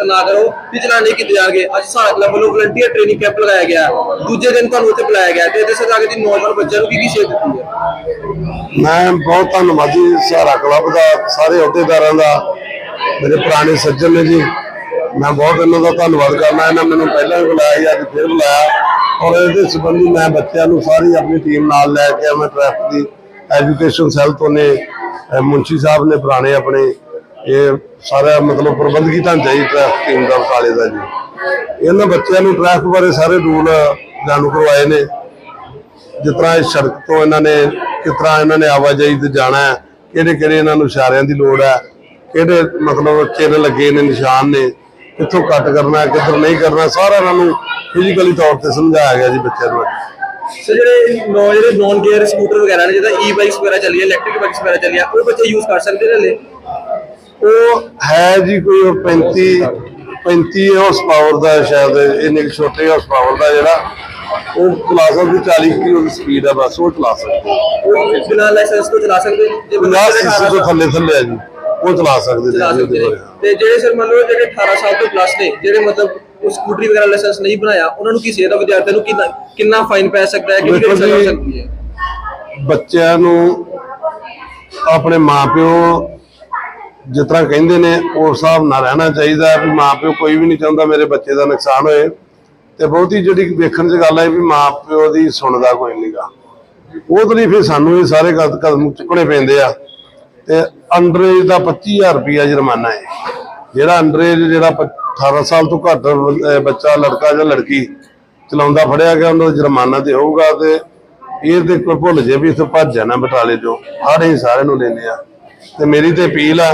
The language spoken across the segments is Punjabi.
ਹਰਕਤ ਨਾ ਕਰੋ, ਵੀ ਨਹੀਂ ਕੀਤੇ ਜਾਣਗੇ ਅੱਜ ਸਾਡਾ ਵੱਲੋਂ ਵਲੰਟੀਅਰ ਟ੍ਰੇਨਿੰਗ ਕੈਂਪ ਲਗਾਇਆ ਗਿਆ। ਦੂਜੇ ਦਿਨ ਤੁਹਾਨੂੰ ਇੱਥੇ ਬੁਲਾਇਆ ਗਿਆ। ਤੇ ਇਹਦੇ ਸਦਕਾ ਦੀ ਨੌਜਵਾਨ ਬੱਚਿਆਂ ਨੂੰ ਕੀ ਕੀ ਸੇਧ ਦਿੱਤੀ ਹੈ? ਮੈਂ ਬਹੁਤ ਧੰਨਵਾਦੀ ਸਹਾਰਾ ਕਲੱਬ ਦਾ, ਸਾਰੇ ਅਹੁਦੇਦਾਰਾਂ ਦਾ, ਮੇਰੇ ਪੁਰਾਣੇ ਸੱਜਣ ਨੇ ਜੀ। ਮੈਂ ਬਹੁਤ ਇਹਨਾਂ ਦਾ ਧੰਨਵਾਦ ਕਰਨਾ। ਇਹਨਾਂ ਮੈਨੂੰ ਪਹਿਲਾਂ ਵੀ ਬੁਲਾਇਆ ਅੱਜ ਫਿਰ ਬੁਲਾਇਆ। ਔਰ ਇਹਦੇ ਸੰਬੰਧੀ ਮੈਂ ਬੱਚਿਆਂ ਨੂੰ ਸਾਰੀ ਆਪਣੀ ਟੀਮ ਨਾਲ ਲੈ ਕੇ ਮੈਂ ਟ੍ਰੈਫਿਕ ਦੀ। ਐਜੂਕੇਸ਼ਨ ਸੈੱਲ ਤੋਂ ਨੇ ਮੁੰਸ਼ੀ ਸਾਹਿਬ ਨੇ ਪੁਰਾਣੇ ਆਪਣੇ ਇਹ ਸਾਰਾ ਮਤਲਬ ਪ੍ਰਬੰਧਕੀ ਢਾਂਚਾ ਜੀ ਟ੍ਰੈਫਿਕ ਟੀਮ ਦਾ ਕਾਲੇ ਦਾ ਜੀ। ਇਹਨਾਂ ਬੱਚਿਆਂ ਨੂੰ ਟ੍ਰੈਫਿਕ ਬਾਰੇ ਸਾਰੇ ਰੂਲ ਜਾਣੂ ਕਰਵਾਏ ਨੇ। ਜਿਸ ਤਰ੍ਹਾਂ ਇਸ ਸੜਕ ਤੋਂ ਇਹਨਾਂ ਨੇ, ਕਿਸ ਤਰ੍ਹਾਂ ਇਹਨਾਂ ਨੇ ਆਵਾਜਾਈ ਤੇ ਜਾਣਾ ਹੈ, ਕਿਹੜੇ ਕਿਹੜੇ ਇਹਨਾਂ ਨੂੰ ਇਸ਼ਾਰਿਆਂ ਦੀ ਲੋੜ ਹੈ, ਕਿਹੜੇ ਮਤਲਬ ਚਿੰਨ੍ਹ ਲੱਗੇ ਨੇ, ਨਿਸ਼ਾਨ ਨੇ, ਕਿੱਥੋਂ ਕੱਟ ਕਰਨਾ ਕਿੱਧਰ ਨਹੀਂ ਕਰਨਾ, ਸਾਰਾ ਇਹਨਾਂ ਨੂੰ ਫਿਜ਼ੀਕਲੀ ਤੌਰ ਤੇ ਸਮਝਾਇਆ ਗਿਆ ਜੀ ਬੱਚਿਆਂ ਨੂੰ। ਸੋ ਜਿਹੜੇ ਨੌ ਜਿਹੜੇ ਨੌਨ ਗੇਅਰ ਸਕੂਟਰ ਵਗੈਰਾ ਨੇ, ਜਿੱਦਾਂ ਈ ਬਾਈਕਸ ਵਗੈਰਾ ਚੱਲੀ ਇਲੈਕਟ੍ਰਿਕ ਬਾਈਕਸ ਵਗੈਰਾ ਚੱਲੀ ਉਹ ਬੱਚੇ ਯੂਜ਼ ਕਰ ਸਕਦੇ ਨੇ ਉਹ ਹੈ ਜੀ ਕੋਈ ਉਹ 35 35 ਹਾਰਸ ਪਾਵਰ ਦਾ ਸ਼ਾਇਦ ਕੁ ਛੋਟੇ ਹਾਰਸ ਪਾਵਰ ਦਾ ਜਿਹੜਾ ਉਹ ਚਲਾ ਸਕਦੇ 40 ਕਿਲੋ ਦੀ ਸਪੀਡ ਹੈ ਬਸ ਉਹ ਚਲਾ ਸਕਦੇ ਉਹ ਬਿਨਾਂ ਲਾਇਸੈਂਸ ਤੋਂ ਚਲਾ ਸਕਦੇ ਨੇ ਜੇ ਬੰਦਾ 50 ਸੀਸੀ ਤੋਂ ਥੱਲੇ ਥੱਲੇ ਆ ਜੀ ਉਹ ਚਲਾ ਸਕਦੇ ਨੇ ਤੇ ਜਿਹੜੇ ਸਰ ਮੰਨ ਲਓ ਜਿਹੜੇ 18 ਸਾਲ ਤੋਂ ਪਲੱਸ ਨੇ ਜਿਹੜੇ ਮਤਲਬ ਉਹ ਸਕੂਟਰੀ ਵਗੈਰਾ ਲਾਇਸੈਂਸ ਨਹੀਂ ਬਣਾਇਆ ਉਹਨਾਂ ਨੂੰ ਕੀ ਸੇਧ ਆ ਵਿਦਿਆਰਥੀਆਂ ਨੂੰ? ਕਿੰਨਾ ਕਿੰਨਾ ਫਾਈਨ ਪੈ ਸਕਦਾ ਹੈ? ਕਿੰਨੀ ਸਜ਼ਾ ਹੋ ਸਕਦੀ ਹੈ? ਬੱਚਿਆਂ ਨੂੰ ਆਪਣੇ ਮਾਪਿਓ ਜਿਸ ਤਰ੍ਹਾਂ ਕਹਿੰਦੇ ਨੇ ਉਸ ਹਿਸਾਬ ਨਾਲ ਰਹਿਣਾ ਚਾਹੀਦਾ ਹੈ ਵੀ ਮਾਪਿਓ ਕੋਈ ਵੀ ਨਹੀਂ ਚਾਹੁੰਦਾ ਮੇਰੇ ਬੱਚੇ ਦਾ ਨੁਕਸਾਨ ਹੋਏ। ਤੇ ਬਹੁਤੀ ਜਿਹੜੀ ਵੇਖਣ 'ਚ ਗੱਲ ਹੈ ਵੀ ਮਾਪਿਓ ਦੀ ਸੁਣਦਾ ਕੋਈ ਨਹੀਂਗਾ ਉਹਦੇ ਲਈ ਫਿਰ ਸਾਨੂੰ ਇਹ ਸਾਰੇ ਕਦਮ ਚੁੱਕਣੇ ਪੈਂਦੇ ਆ। ਤੇ ਅੰਡਰੇਜ ਦਾ 25000 ਰੁਪਿਆ ਜੁਰਮਾਨਾ ਹੈ। ਜਿਹੜਾ ਅੰਡਰੇਜ ਜਿਹੜਾ ਪ- 18 ਸਾਲ ਤੋਂ ਘੱਟ ਬੱਚਾ, ਲੜਕਾ ਜਾਂ ਲੜਕੀ ਚਲਾਉਂਦਾ ਫੜਿਆ ਗਿਆ ਉਹਨਾਂ ਦਾ ਜੁਰਮਾਨਾ ਤੇ ਹੋਊਗਾ ਤੇ ਇਹ ਤੇ ਕੋਈ ਭੁੱਲ ਜੇ ਵੀ ਇੱਥੇ ਭੱਜ ਜਾਣਾ ਬਟਾਲੇ ਚੋਂ। ਸਾਰੇ ਹੀ ਸਾਰਿਆਂ ਨੂੰ ਲੈਨੇ ਆ। ਤੇ ਮੇਰੀ ਤੇ ਅਪੀਲ ਆ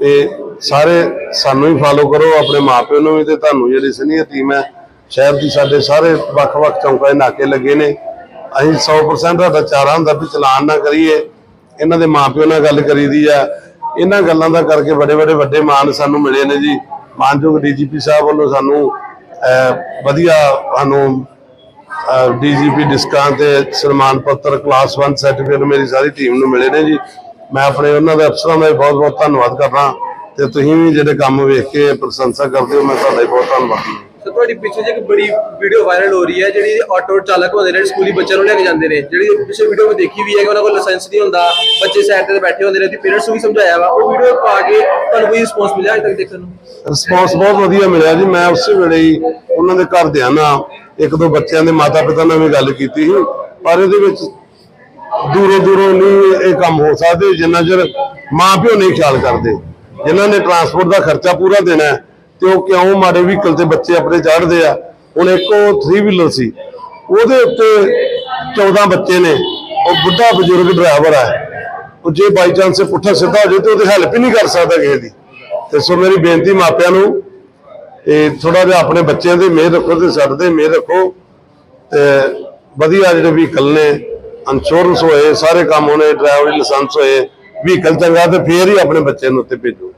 ਤੇ ਸਾਰੇ ਸਾਨੂੰ ਹੀ ਫਾਲੋ ਕਰੋ, ਆਪਣੇ ਮਾਪਿਆਂ ਨੂੰ ਵੀ ਤੇ ਤੁਹਾਨੂੰ ਜਿਹੜੀ ਸੀਨੀਅਰ ਟੀਮ ਹੈ, ਸ਼ਹਿਰ ਦੀ ਸਾਡੇ ਸਾਰੇ ਵੱਖ-ਵੱਖ ਚੌਂਕਾਂ ਦੇ ਨਾਕੇ ਲੱਗੇ ਨੇ। ਅਸੀਂ 100% ਸਾਡਾ ਚਾਰਾ ਹੁੰਦਾ ਵੀ ਚਲਾਨ ਨਾ ਕਰੀਏ। ਇਹਨਾਂ ਦੇ ਮਾਪਿਓ ਨਾਲ ਗੱਲ ਕਰੀਦੀ ਆ। ਇਹਨਾਂ ਗੱਲਾਂ ਦਾ ਕਰਕੇ ਬੜੇ ਬੜੇ ਵੱਡੇ ਮਾਨ ਸਾਨੂੰ ਮਿਲੇ ਨੇ ਜੀ। ਮਾਨਯੋਗ ਡੀਜੀਪੀ ਸਾਹਿਬ ਵੱਲੋਂ ਸਾਨੂੰ ਵਧੀਆ ਸਾਨੂੰ ਡੀਜੀਪੀ ਡਿਸਕਾਂ ਤੇ ਸਨਮਾਨ ਪੱਤਰ ਕਲਾਸ 1 ਸਰਟੀਫਿਕੇਟ ਮੇਰੀ ਸਾਰੀ ਟੀਮ ਨੂੰ ਮਿਲੇ ਨੇ ਜੀ। ਮੈਂ ਆਪਣੇ ਉਹਨਾਂ ਦੇ ਅਫਸਰਾਂ ਦਾ ਬਹੁਤ ਬਹੁਤ ਧੰਨਵਾਦ ਕਰਦਾ ਤੇ ਤੁਸੀਂ ਵੀ ਜਿਹੜੇ ਕੰਮ ਵੇਖ ਕੇ ਪ੍ਰਸ਼ੰਸਾ ਕਰਦੇ ਹੋ ਮੈਂ ਤੁਹਾਡਾ ਬਹੁਤ ਧੰਨਵਾਦੀ। ਹਾਂ ਤੁਹਾਡੀ ਪਿੱਛੇ ਜੇ ਇੱਕ ਬੜੀ ਵੀਡੀਓ ਵਾਇਰਲ ਹੋ ਰਹੀ ਹੈ ਜਿਹੜੀ ਆਟੋ ਚਾਲਕ ਹੁੰਦੇ ਨੇ ਸਕੂਲੀ ਬੱਚਿਆਂ ਨੂੰ ਲੈ ਕੇ ਜਾਂਦੇ ਨੇ ਜਿਹੜੀ ਪਿੱਛੇ ਵੀਡੀਓ ਮੈਂ ਦੇਖੀ ਵੀ ਹੈ ਕਿ ਉਹਨਾਂ ਕੋਲ ਲਾਇਸੈਂਸ ਨਹੀਂ ਹੁੰਦਾ ਬੱਚੇ ਸਾਈਡ ਤੇ ਬੈਠੇ ਹੁੰਦੇ ਨੇ ਤੇ ਪੇਰੈਂਟਸ ਨੂੰ ਵੀ ਸਮਝਾਇਆ ਵਾ। ਉਹ ਵੀਡੀਓ ਪਾ ਕੇ ਤੁਹਾਨੂੰ ਕੋਈ ਰਿਸਪੌਂਸ ਮਿਲਿਆ ਅਜੇ ਤੱਕ ਦੇਖਣ ਨੂੰ? ਰਿਸਪੌਂਸ ਬਹੁਤ ਵਧੀਆ ਮਿਲਿਆ ਜੀ। ਮੈਂ ਉਸੇ ਵੇਲੇ ਹੀ ਉਹਨਾਂ ਦੇ ਘਰਦਿਆਂ ਨਾਲ ਇੱਕ ਦੋ ਬੱਚਿਆਂ ਦੇ ਮਾਤਾ ਪਿਤਾ ਨਾਲ ਵੀ ਗੱਲ ਕੀਤੀ ਸੀ ਪਰ ਇਹਦੇ ਵਿੱਚ ਦੂਰੋਂ ਦੂਰੋਂ ਨਹੀਂ ਇਹ ਕੰਮ ਹੋ ਸਕਦੇ, ਜਿੰਨਾ ਚਿਰ ਮਾਂ ਪਿਓ ਨਹੀਂ ਖਿਆਲ ਕਰਦੇ। ਜਿਨ੍ਹਾਂ ਨੇ ਟਰਾਂਸਪੋਰਟ ਦਾ ਖਰਚਾ ਪੂਰਾ ਦੇਣਾ ਤੇ ਉਹ ਕਿਉਂ ਮਾੜੇ ਵਹੀਕਲ ਤੇ ਬੱਚੇ ਆਪਣੇ ਚੜ੍ਹਦੇ ਆ? ਹੁਣ ਇੱਕ ਉਹ 3 ਵੀਲਰ ਸੀ। ਉਹਦੇ ਉੱਤੇ 14 ਬੱਚੇ ਨੇ। ਉਹ ਬੁੱਢਾ ਬਜ਼ੁਰਗ ਡਰਾਈਵਰ ਆ। ਉਹ ਜੇ ਬਾਈ ਚਾਂਸ ਪੁੱਠਾ ਸਿੱਧਾ ਹੋ ਜਾਏ ਤੇ ਉਹਦੀ ਹੈਲਪ ਹੀ ਨਹੀਂ ਕਰ ਸਕਦਾ ਕਿਸੇ ਦੀ। ਤੇ ਸੋ ਮੇਰੀ ਬੇਨਤੀ ਮਾਪਿਆਂ ਨੂੰ ਇਹ ਥੋੜਾ ਜਿਹਾ ਆਪਣੇ ਬੱਚਿਆਂ ਦੇ ਮਿਹਰ ਰੱਖੋ ਤੇ ਸਾਡੇ ਤੇ ਮਿਹਰ ਰੱਖੋ। ਤੇ ਵਧੀਆ ਜਿਹੜੇ ਵਹੀਕਲ ਨੇ ਇੰਸ਼ੋਰੈਂਸ ਹੋਏ, ਸਾਰੇ ਕੰਮ ਹੋਣੇ ਡਰਾਈਵਰੀ ਲਾਇਸੈਂਸ ਹੋਏ ਵਹੀਕਲ ਚੰਗਾ ਤੇ ਫੇਰ ਹੀ ਆਪਣੇ ਬੱਚੇ ਨੂੰ ਉੱਤੇ ਭੇਜੋ।